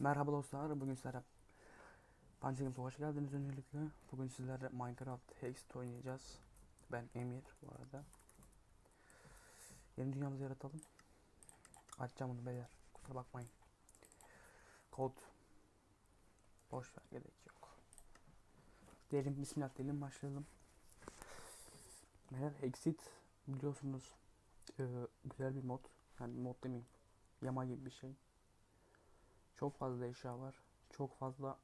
Merhaba dostlar, bugün sizlere Punching'e hoş geldiniz öncelikle. Bugün sizlerle Minecraft Hext oynayacağız. Ben Emir bu arada. Yeni dünyamızı yaratalım. Açacağım bunu beyler, kusura bakmayın. Kod. Boş ver, gerek yok. Diyelim bismillah diyelim başlayalım. Beyler Exit biliyorsunuz eee, güzel bir mod. Yani mod demeyeyim. Yama gibi bir şey. Çok fazla eşya var. Çok fazla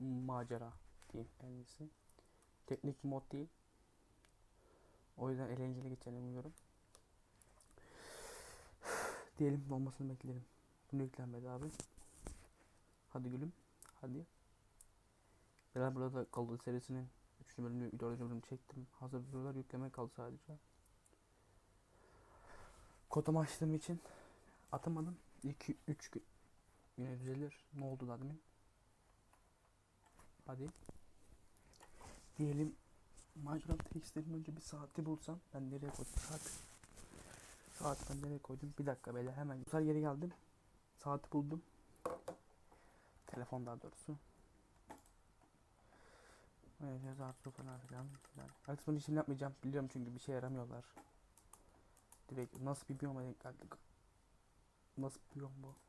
macera diyeyim en iyisi. Teknik mod değil. O yüzden eğlenceli geçeceğini umuyorum. Diyelim dolmasını bekleyelim. Bunu yüklenmedi abi. Hadi gülüm. Hadi. Beraber burada kaldı serisinin 3. bölümünü, 4. bölümünü çektim. Hazır videolar yüklemek kaldı sadece. Kodamı açtığım için atamadım. 2 3 gün Yine düzelir. Ne oldu da demin? Hadi. Diyelim Minecraft Hex'lerin önce bir saati bulsam ben nereye koydum saat? Saat ben nereye koydum? Bir dakika böyle hemen güzel geri geldim. Saati buldum. Telefon daha doğrusu. Evet, artı falan filan. filan. Artık yapmayacağım. Biliyorum çünkü bir şey yaramıyorlar. Direkt nasıl bir biyoma denk geldik? Nasıl bir biyom bu?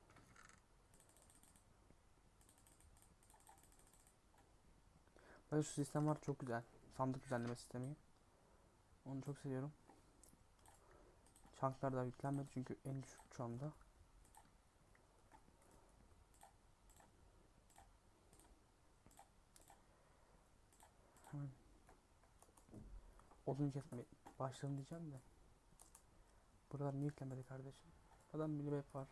Bence şu sistem var çok güzel. Sandık düzenleme sistemi. Onu çok seviyorum. Chunklar da yüklenmedi çünkü en düşük şu anda. Hemen odun kesmeye başlayalım diyeceğim de. Buralar niye yüklenmedi kardeşim? Adam bir web var.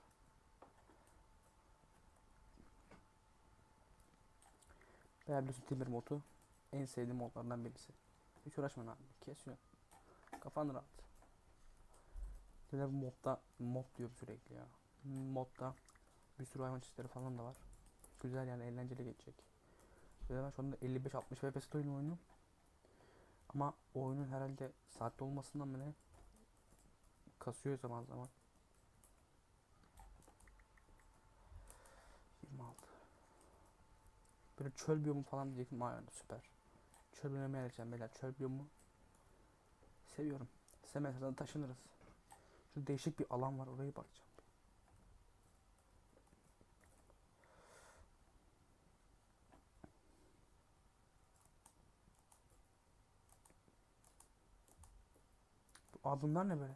Veya biliyorsun Timber modu en sevdiğim modlardan birisi. Hiç uğraşma abi. Kesiyor. Kafan rahat. Bu modda mod diyorum sürekli ya. Modda bir sürü hayvan çeşitleri falan da var. Güzel yani eğlenceli geçecek. Ve ben şu anda 55-60 FPS oyun oynuyorum. Ama oyunun herhalde saatte olmasından mı ne? Kasıyor zaman zaman. Böyle çöl biyomu falan diyecektim. Aa süper. Çöl biyomuna yerleşeceğim beyler. Çöl biyomu seviyorum. Semesa'dan taşınırız. Şu değişik bir alan var. Orayı bakacağım. Adımlar ne böyle?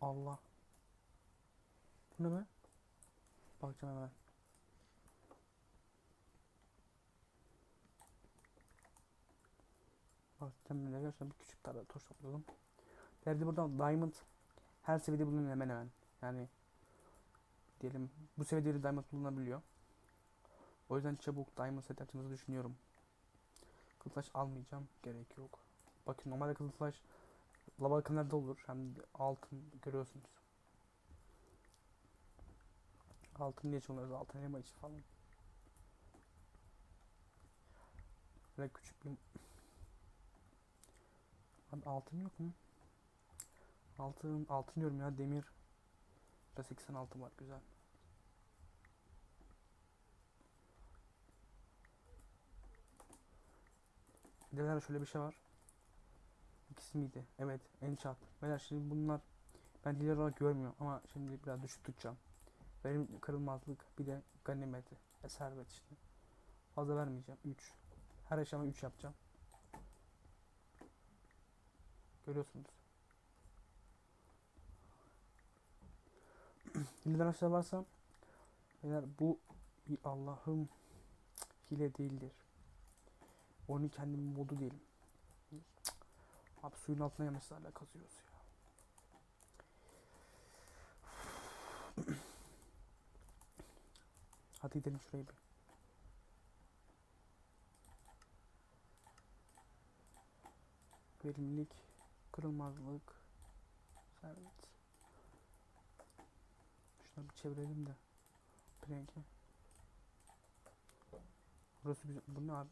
Allah. Bu ne be? Bakacağım hemen. Temelde bir küçük tane toş topladım. Derdi buradan diamond her seviyede bulunuyor hemen hemen. Yani diyelim bu seviyede de diamond bulunabiliyor. O yüzden çabuk diamond set yapacağınızı düşünüyorum. Kılıç almayacağım. Gerek yok. Bakın normalde kılıç lava akınlarda olur. Hem altın görüyorsunuz. Altın niye çalıyoruz? Altın elma içi falan. Böyle küçük bir Abi altın yok mu? Altın, altın diyorum ya demir. Burada 86 var güzel. De şöyle bir şey var. İkisi miydi? Evet, enchant. Beyler şimdi bunlar ben diğer olarak görmüyorum ama şimdi biraz düşük tutacağım. Benim kırılmazlık bir de ganimeti ve servet işte. Fazla vermeyeceğim. 3. Her aşama 3 yapacağım. Görüyorsunuz. Hileden aşağı varsa eğer bu bir Allah'ım hile değildir. Onun kendi modu değil. Abi suyun altına yemişse hala kazıyoruz ya. Hadi gidelim şuraya bir. Verimlilik, kırılmazlık, servet. Şunu bir çevirelim de. Plank'i. Burası güzel. Bu ne abi?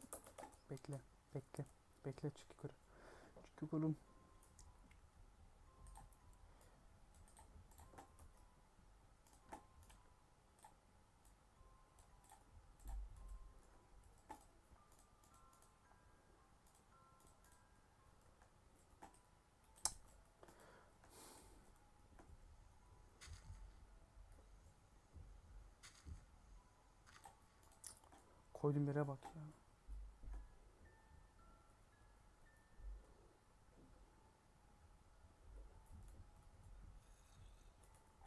Bekle. Bekle. Bekle çık yukarı. Çık yukarı. Koyduğum yere bak ya.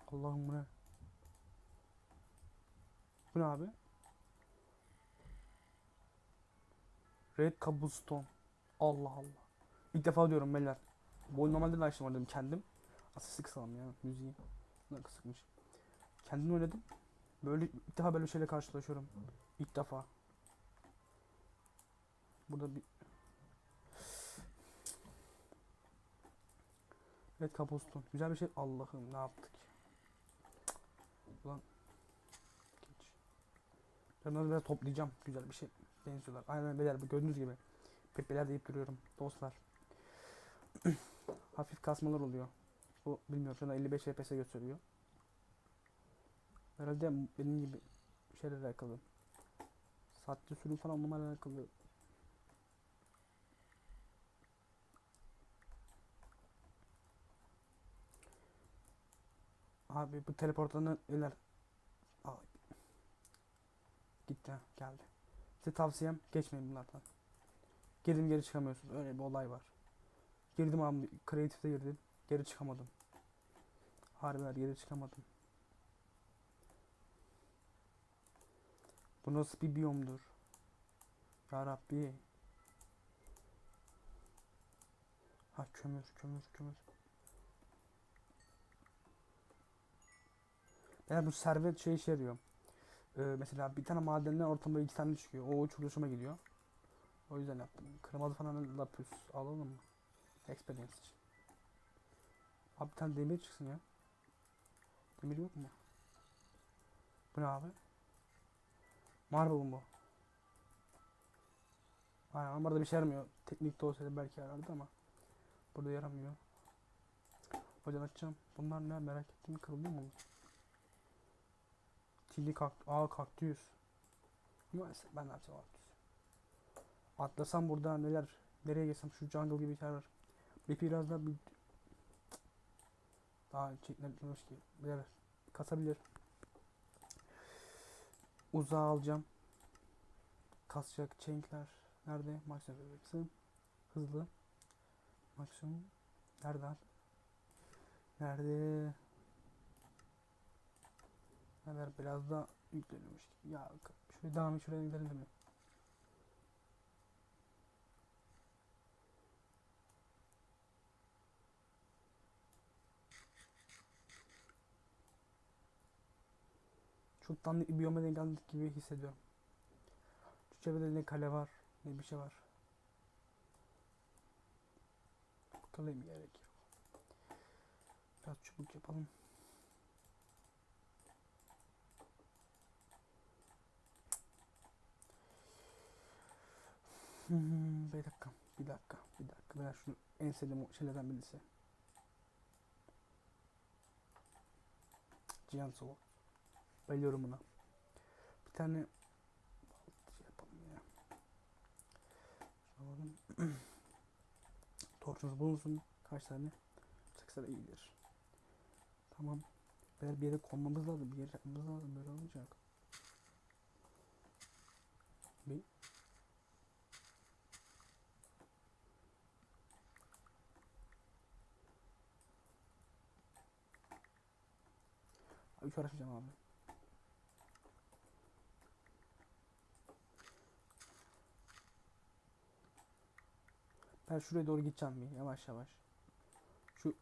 Allah'ım bu ne? Bu ne abi? Red Cobblestone. Allah Allah. İlk defa diyorum beyler. Bu oyunu normalde de açtım kendim. Aslında kısalım ya müziği. Ne kısıkmış. Kendim oynadım. Böyle ilk defa böyle şeyle karşılaşıyorum. İlk defa. Burada bir Evet kapostun. Güzel bir şey. Allah'ım ne yaptık? Ulan geç. Ben onları biraz toplayacağım. Güzel bir şey benziyorlar. Aynen beyler bu gördüğünüz gibi. Pepeler deyip duruyorum dostlar. Hafif kasmalar oluyor. Bu bilmiyorum şu anda 55 FPS gösteriyor. Herhalde benim gibi şeylerle alakalı. Saatte sürüm falan onlarla alakalı. Abi bu teleportanı eller. Ay. Gitti geldi. Size tavsiyem geçmeyin bunlardan. Girdim geri çıkamıyorsunuz. Öyle bir olay var. Girdim abi kreatifte girdim. Geri çıkamadım. Harbiler geri çıkamadım. Bu nasıl bir biyomdur? Ya Rabbi. Ha kömür, kömür, kömür. Yani bu servet şey işe yarıyor. Ee, mesela bir tane madenden ortamda iki tane çıkıyor. O çok hoşuma gidiyor. O yüzden yaptım. Kırmızı falan lapis alalım mı? Experience için. Abi bir tane demir çıksın ya. Demir yok mu? Bu ne abi? Marble bu. Aynen ama burada bir şey yaramıyor. Teknikte olsaydı belki yarardı ama burada yaramıyor. Hocam açacağım. Bunlar ne merak ettim kırıldı mı? Tilli kakt Aa kaktüs. Neyse ben yapacağım kaktüs. Atlasam burada neler nereye geçsem şu jungle gibi bir yer var. Bir biraz daha bir daha çekmemiş ki. Beyler kasabilir. Uzağa alacağım. Kasacak chankler nerede? Maksimum verirsin. Hızlı. Maksimum nerede? Nerede? Neler biraz da yükleniyormuş. Ya şuraya devam şuraya gidelim mi? Çok biyoma denk geldik gibi hissediyorum. Şu çevrede ne kale var ne bir şey var. Kaleye mi gerek yok. Biraz çubuk yapalım. Hmm, bir dakika, bir dakika, bir dakika. Ben şunu en sevdiğim şeylerden birisi. Cihan Soğuk. Bayılıyorum buna. Bir tane şey yapalım ya. Alalım. Torçunuz bulunsun. Kaç tane? Çıksa da iyidir. Tamam. Böyle bir yere konmamız lazım. Bir yere yapmamız lazım. Böyle olmayacak. Bir. Hiç uğraşmayacağım abi. Ben şuraya doğru gideceğim bir yavaş yavaş. Şu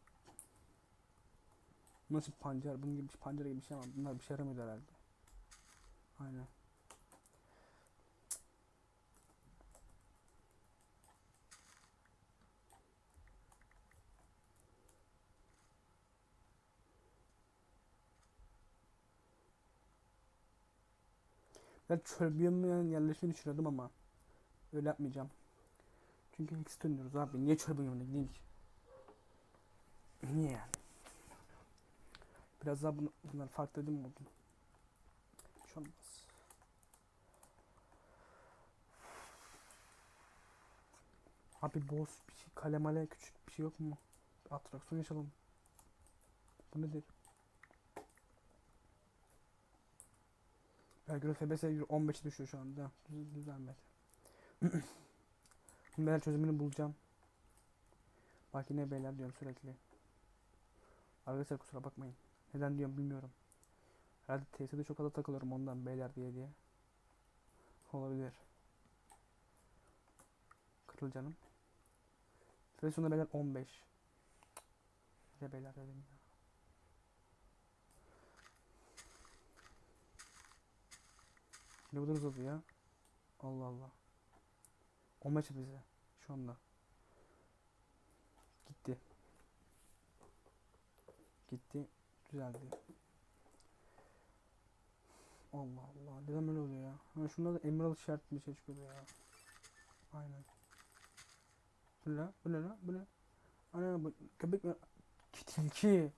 nasıl pancar? Bunun gibi pancar gibi bir şey ama bunlar bir şey yaramıyor herhalde. Aynen. Ben çöl biyomuna yerleşmeyi düşünüyordum ama öyle yapmayacağım. Çünkü X dönüyoruz abi. Niye çöl biyomuna gideyim ki? Niye yani? Biraz daha bunu, bunlar farklı değil mi buldum? Hiç olmaz. Abi boss bir şey, kale male küçük bir şey yok mu? Atraksiyon yaşayalım. Bu nedir? Belki FBS 15 düşüyor şu anda. Düz, düzelmedi. Ben çözümünü bulacağım. Bak yine beyler diyorum sürekli. Arkadaşlar kusura bakmayın. Neden diyorum bilmiyorum. Herhalde TS'de çok az takılıyorum ondan beyler diye diye. Olabilir. Kırıl canım. Süre sonunda beyler 15. Bir de beyler dedim ya. Ne kadar uzadı ya? Allah Allah. 15 bize şu anda. Gitti. Gitti. Düzeldi. Allah Allah. Neden böyle oluyor ya? Ha şunda da emerald şart bir şey çıkıyor ya. Aynen. Bu ne? Bu ne lan? Bu ne? Ana bu köpek mi? Tilki.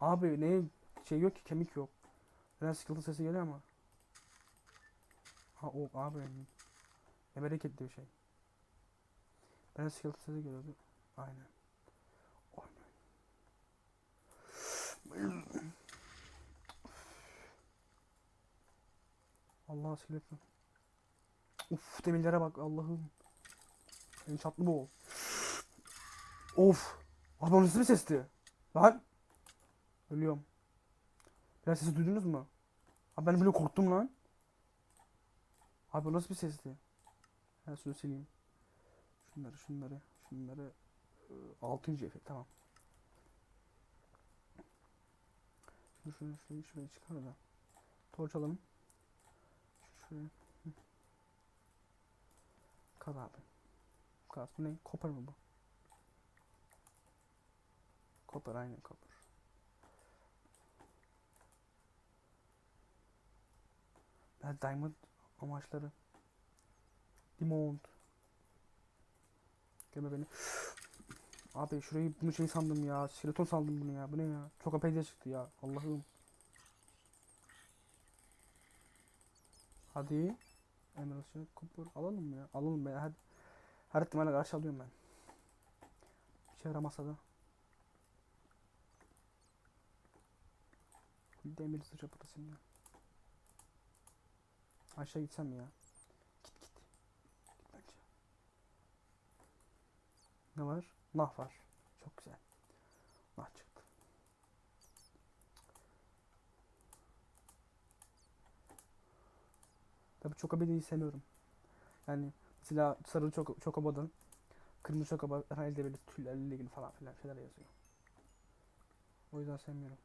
Abi ne şey yok ki kemik yok. Biraz sıkıntı sesi geliyor ama. Ha o abi. Ne bereketli bir şey. Biraz sıkıntı sesi geliyordu. Aynen. Aynen. Allah skeleton. Uf demirlere bak Allah'ım. En çatlı bu. Of. Abi nasıl bir sesti? Lan. Ölüyorum. Biraz sesi duydunuz mu? Abi ben böyle korktum lan. Abi nasıl bir sesti? Ben şunu sileyim. Şunları şunları şunları. Ee, Altıncı efekt tamam. Şunu şunu şurayı şuraya çıkar da. Torç alalım. Şuraya. Hı. Kaz abi. Kaz. Bu ne? Kopar mı bu? Kopar aynen kopar. Ben diamond amaçları. Diamond. Gelme beni. Abi şurayı bunu şey sandım ya. Skeleton sandım bunu ya. Bu ne ya? Çok apeyde çıktı ya. Allah'ım. Hadi. Şey kupur alalım mı ya? Alalım be. Hadi. Her ihtimalle karşı alıyorum ben. Bir şey yaramasa da. Demir sıçra patasını ya. Aşağı gitsem ya? Git git. Git bence. Ne var? Nah var. Çok güzel. Nah çıktı. Tabii Chocobo'yu sevmiyorum. Yani mesela sarı çok Chocobo'dan kırmızı Chocobo herhalde böyle tüllerle ilgili falan filan şeyler yazıyor. O yüzden sevmiyorum.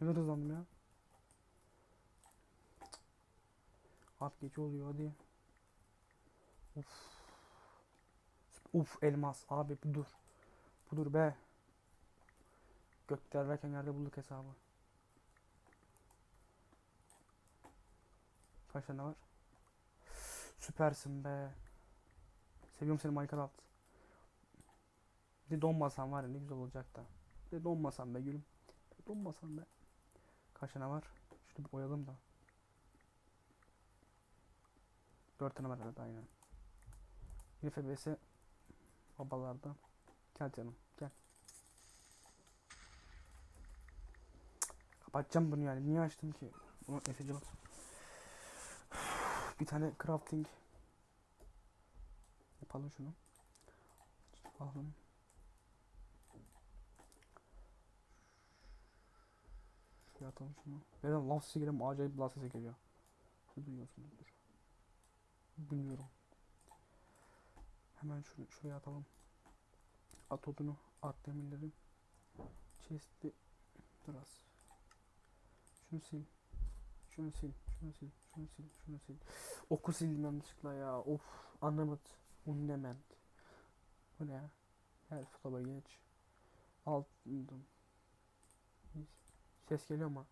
Ne kadar hızlandım ya. Abi gece oluyor hadi. Of. Uf elmas abi bir dur. Budur be. Gökler derken yerde bulduk hesabı. Kaç tane var? Süpersin be. Seviyorum seni Minecraft. Bir de donmasan var ya ne güzel olacak da. Bir donmasan be gülüm. Bir donmasan be. Kaç tane var? Şunu bir koyalım da. Dört tane var herhalde aynen. Yine FBS babalardan. Gel canım gel. Kapatacağım bunu yani. Niye açtım ki? Bunu Efe'ce bak. Bir tane crafting yapalım şunu. Alalım. Şuraya atalım şunu. Neden lav sesi geliyor? Acayip lav sesi geliyor. Ne duyuyorsunuzdur? Bilmiyorum. Hemen şunu şuraya atalım. At odunu, at demirleri. Chest'i biraz. Şunu sil. Şunu sil. Şunu sil. Şunu sil. Şunu sil. Oku sildim yanlışlıkla ya. Of. Anlamadı. Unnement. Bu ne? Her futaba geç. Alt. Ses geliyor mu?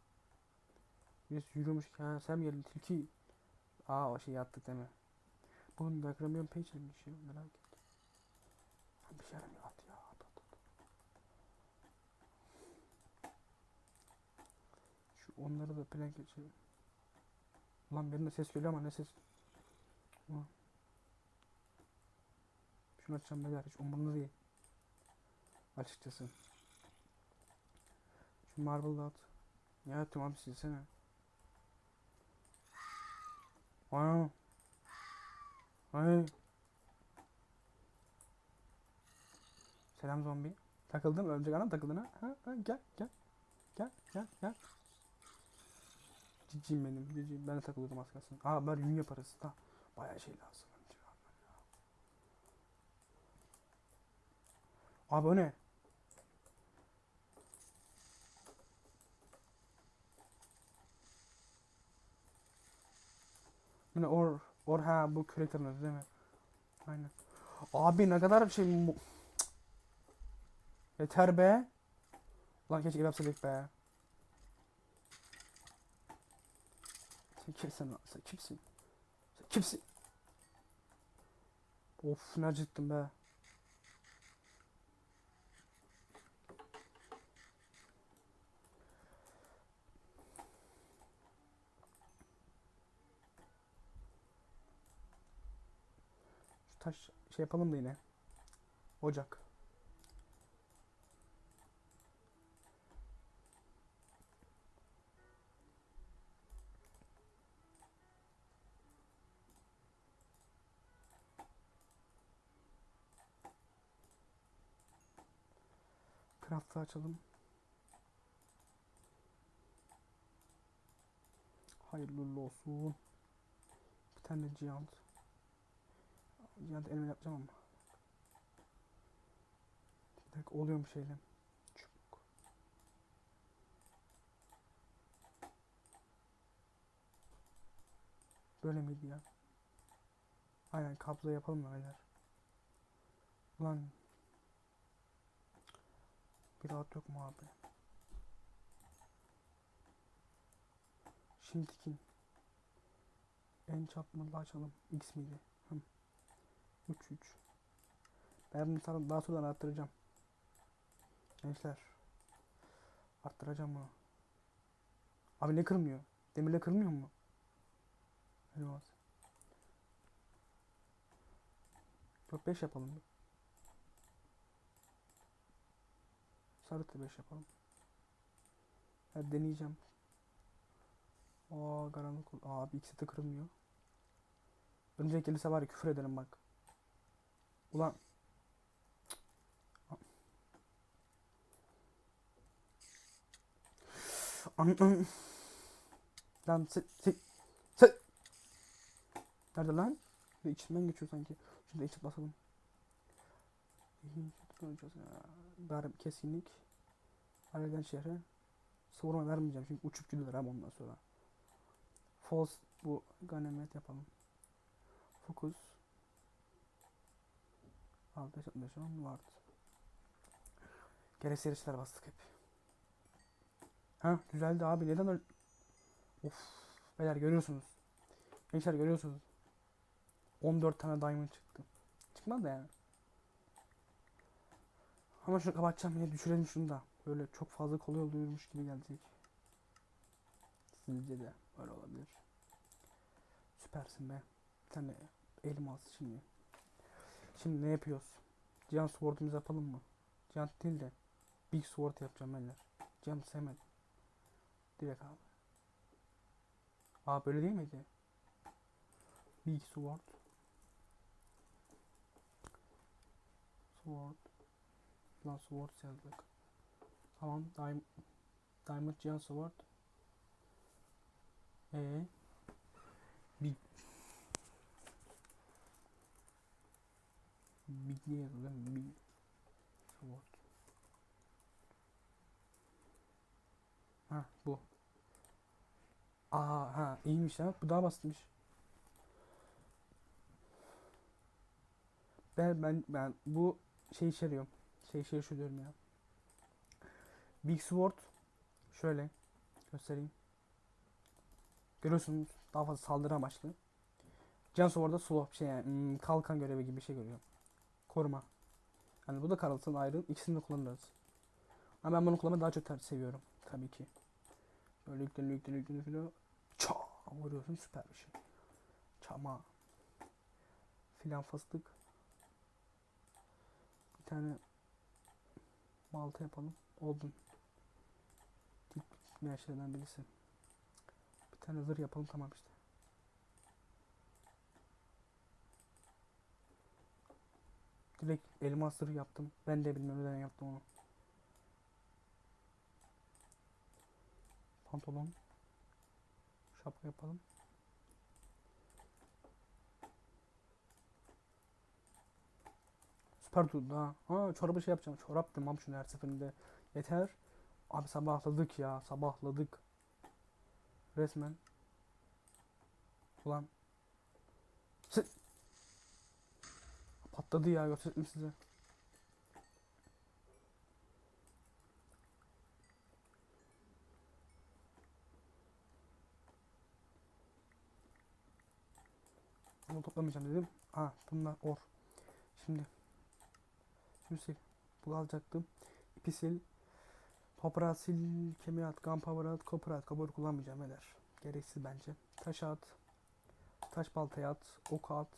Biz yürümüş. Ha sen geldin tilki? Aa o şeyi attık değil mi? Bunun diagramiyon page neymiş ya merak ettim. Bir şey aramıyor at ya at at at. Şu onları da plan geçelim. Ulan birinde ses geliyor ama ne ses? Ulan. Şunu açacağım beyler hiç umurumda değil. Açıkçası. Şu marble at. Ya abi silsene. Wow. Ay. Selam zombi. Takıldım örümcek adam takıldın ha? ha? Ha, gel gel. Gel gel gel. Cicim benim cicim. Ben de takılıyordum az kalsın. Aa ben yün yaparız. Da bayağı şey lazım. Abi o ne? Bu ne or or ha bu küreklerin adı değil mi? Aynen. Abi ne kadar şey Cık. Yeter be. Ulan keşke yapsaydık be. Sen kimsin lan? Sen kimsin? Sen kimsin? Of ne acıttım be. Taş şey yapalım da yine. Ocak. Craft'ı açalım. Hayırlı olsun. Bir tane Giant. Giant elime yapacağım ama. Bir dakika oluyor mu şeyle? Çubuk. Böyle miydi ya? Aynen kablo yapalım mı beyler? Ulan bir rahat yok mu abi? Şimdiki en çarpmalı açalım. X miydi? Hım. 3 3. Ben bunu daha sonra arttıracağım. Gençler. Arttıracağım bunu. Abi ne kırmıyor? Demirle kırmıyor mu? Elmas. Yok 5 yapalım. Sarı da 5 yapalım. Hadi deneyeceğim. Aa karanlık ol. Abi ikisi de kırılmıyor. Örümcek gelirse var ya küfür ederim bak. Ulan. An an. Lan sit sit sit. Nerede lan? Bir içinden geçiyor sanki. Şimdi içip basalım. Bari kesinlik. Halleden şehre. Savurma vermeyeceğim çünkü uçup gidiyorlar abi ondan sonra. False bu ganimet yapalım. Fokus. Altta yaşam vardı. Gereksiz yarışlar bastık hep. Ha düzeldi abi neden öyle? Of beyler görüyorsunuz. Gençler görüyorsunuz. 14 tane diamond çıktı. Çıkmadı da yani. Ama şunu kapatacağım yine düşürelim şunu da. Böyle çok fazla kolay oluyormuş gibi gelecek. Sizce de öyle olabilir. Süpersin be. Bir tane elmas şimdi. Şimdi ne yapıyoruz? Giant Sword'umuzu yapalım mı? Giant değil de Big Sword yapacağım beyler. Giant sevmedim. Direkt abi. Aa böyle değil miydi? Big Sword. Sword. Lan Sword yazdık. Tamam. Diamond, Diamond Giant Sword. Ee, Big Değil mi? Big Sword. Ha bu. Aa ha iyiymiş ya. Bu daha basitmiş. Ben ben ben bu şey içeriyorum. Şey şey şu diyorum ya. Big Sword şöyle göstereyim. Görüyorsunuz daha fazla saldırı amaçlı. Can Sword'da slow şey yani hmm, kalkan görevi gibi bir şey görüyorum. Koruma. Yani bu da Carlton ayrı. İkisini de kullanırız. Ama ben bunu kullanmayı daha çok seviyorum. Tabii ki. Böyle yükleniyor yükleniyor yükleniyor. yükleniyor. Ça vuruyorsun süper bir şey. Çama. Filan fıstık. Bir tane balta yapalım. Oldun. Tip bitmeyen şeylerden birisi. Bir tane zırh yapalım tamam işte. Direkt elmas zırh yaptım. Ben de bilmiyorum neden yaptım onu. Pantolon. Şapka yapalım. Süper durdu ha. Ha çorabı şey yapacağım. Çorap demem şunu her seferinde. Yeter. Abi sabahladık ya. Sabahladık. Resmen. Ulan. Patladı ya göstereyim size. Bunu toplamayacağım dedim. Ha bunlar or. Şimdi. Şunu sil. Bu alacaktım. İpi sil. Toprağı sil. Kemiğe at. Gunpowder at. Copper at. Copper kullanmayacağım eder. Gereksiz bence. Taş at. Taş baltaya at. Ok at.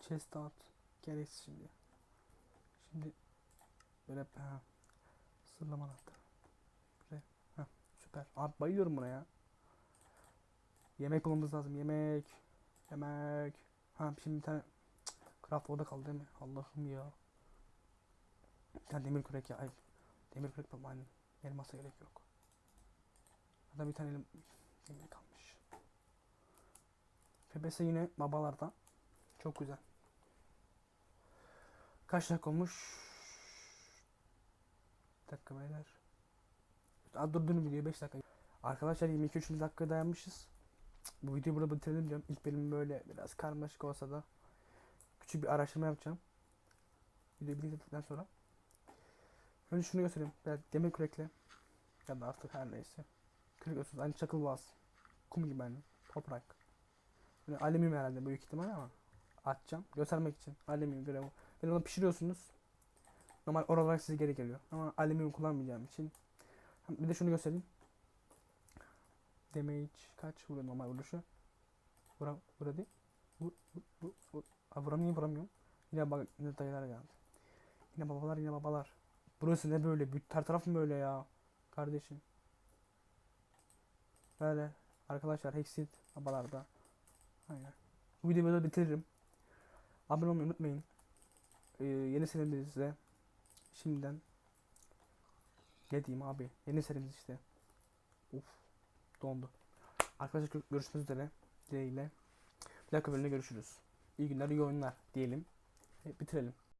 Chest at. Gereksiz şimdi. Şimdi böyle ha. Sırlama anahtarı. Ha, süper. Abi bayılıyorum buna ya. Yemek bulmamız lazım. Yemek. Yemek. Ha şimdi bir tane Cık, craft orada kaldı değil mi? Allah'ım ya. Bir tane demir kürek ya. Ay. Demir kürek yapalım aynen. Elmasa gerek yok. Hatta bir tane elim demir kalmış. FPS yine babalarda. Çok güzel. Kaç dakika olmuş? Bir dakika beyler. Aa, durdurun videoyu 5 dakika. Arkadaşlar 22-3 dakika dayanmışız. Bu videoyu burada bitirelim diyorum. İlk bölüm böyle biraz karmaşık olsa da küçük bir araştırma yapacağım. Videoyu bitirdikten sonra. Önce şunu göstereyim. Ben demir kürekle ya da artık her neyse. Kürek göstereyim. Aynı çakıl boğaz. Kum gibi aynı. Toprak. Böyle alüminyum herhalde büyük ihtimal ama atacağım. Göstermek için. Alüminyum görevi. Yani onu pişiriyorsunuz. Normal oral olarak size geri geliyor. Ama alüminyum kullanmayacağım için. Bir de şunu göstereyim. Damage kaç vuruyor normal vuruşu? Vura, vura değil. Vur, vur, vur, vur. Aa, vuramıyorum vuramıyorum. Yine bak yine dayılar geldi. Yine babalar yine babalar. Burası ne böyle? Her taraf mı böyle ya? Kardeşim. Böyle. Arkadaşlar Hexit babalarda. Aynen. Bu videoyu böyle bitiririm. Abone olmayı unutmayın. Ee, yeni serimizde şimdiden ne diyeyim abi? Yeni serimiz işte. Uf dondu. Arkadaşlar görüşmek üzere. Dileğiyle. Bir dakika bölümde görüşürüz. İyi günler, iyi oyunlar diyelim. Ve bitirelim.